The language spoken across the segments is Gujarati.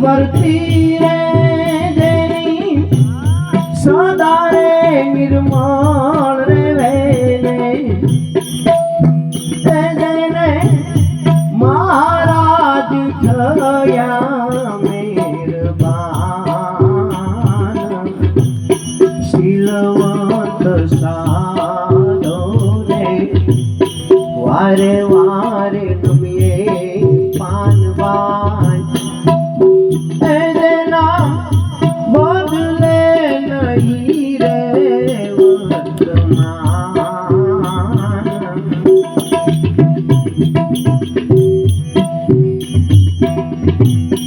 વર્તી રે જેની સદા રે નિર્મળ રે જેને મહારાજ થયા મેરબાન શીલવંત સાધો રે વારે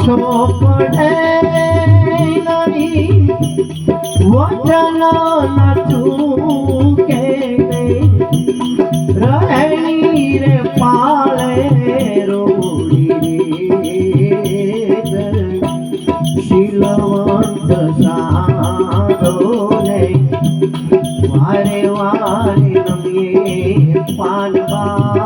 પાછો પડે નહીં? વચન ન ચૂકે રહેણી રે પાળે રોડી શીલવંત સાધો ને વારે વારે પાનવાય